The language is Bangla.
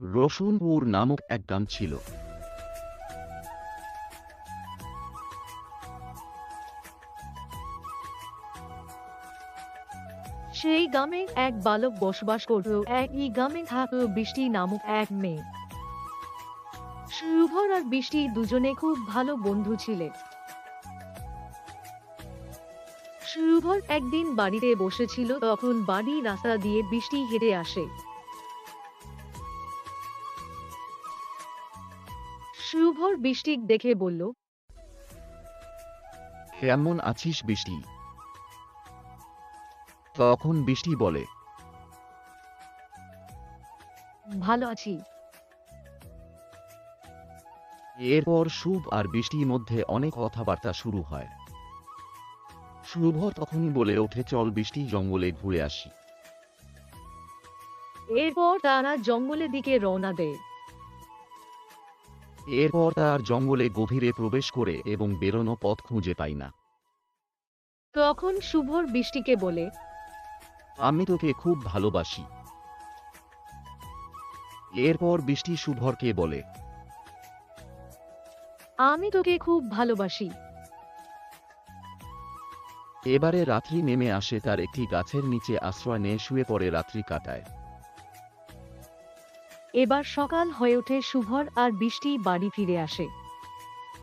রসুনপুর নামক এক গ্রাম ছিল। সেই গ্রামে এক বালক বসবাস করত। একই গ্রামে থাকত বৃষ্টি নামক এক মেয়ে। শুভর আর বৃষ্টি দুজনে খুব ভালো বন্ধু ছিলেন শুভর একদিন বাড়িতে বসেছিল, তখন বাড়ি রাস্তা দিয়ে বৃষ্টি হেঁটে আসে। শুভর বৃষ্টি দেখে বলল কেমন আছিস বৃষ্টি? তখন বৃষ্টি বলে? ভালো আছি। এরপর শুভ আর বৃষ্টির মধ্যে অনেক কথাবার্তা শুরু হয়। শুভ তখনই বলে ওঠে চল বৃষ্টি জঙ্গলে ঘুরে আসি। এরপর তারা জঙ্গলের দিকে রওনা দেয়। এরপর তার জঙ্গলে গভীরে প্রবেশ করে এবং বেরোনো পথ খুঁজে পাই না। তখন শুভর বৃষ্টিকে বলে আমি তোকে খুব ভালোবাসি। এরপর বৃষ্টি শুভরকে বলে আমি তোকে খুব ভালোবাসি। এবারে রাত্রি নেমে আসে তার একটি গাছের নিচে আশ্রয় নিয়ে শুয়ে পড়ে রাত্রি কাটায়। এবার সকাল হয়ে ওঠে শুভর আর বৃষ্টি বাড়ি ফিরে আসে।